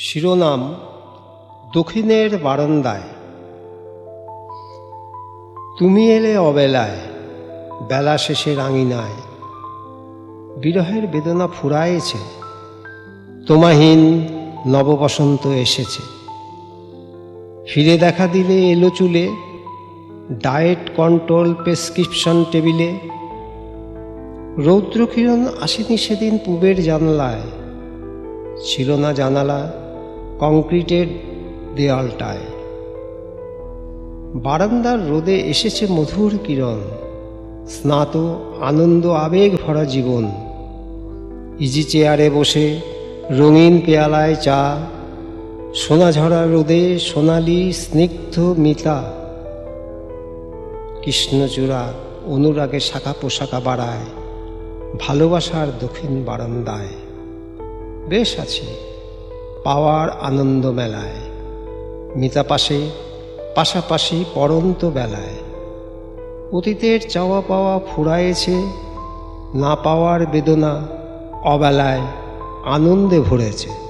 শিরোনাম দক্ষিণের বারান্দায়। তুমি এলে অবেলায়, বেলা শেষে রাঙিনায়। বিরহের বেদনা ফুরায়েছে, তোমাহীন নববসন্ত এসেছে। ফিরে দেখা দিলে এলো চুলে, ডায়েট কন্ট্রোল প্রেসক্রিপশন টেবিলে। রৌদ্রকিরণ আসেনি সেদিন পূবের জানলায়, ছিল না জানালা। কংক্রিটের দেয়ালটায়। বারান্দার রোদে এসেছে মধুর কিরণ, স্নাত আনন্দ আবেগ ভরা জীবন। ইজি চেয়ারে বসে রঙিন পেয়ালায় চা, সোনাঝরা রোদে সোনালি স্নিগ্ধ মিতা। কৃষ্ণচূড়া অনুরাগে শাখা পোশাকা বাড়ায়, ভালোবাসার দক্ষিণ বারান্দায়। বেশ আছে। পাওয়ার আনন্দ মেলায় মিতা পাশে পাশাপাশি পরন্ত বেলায় অতীতের চাওয়া পাওয়া ফুরায়েছে, না পাওয়ার বেদনা অবেলায় আনন্দে ভরেছে।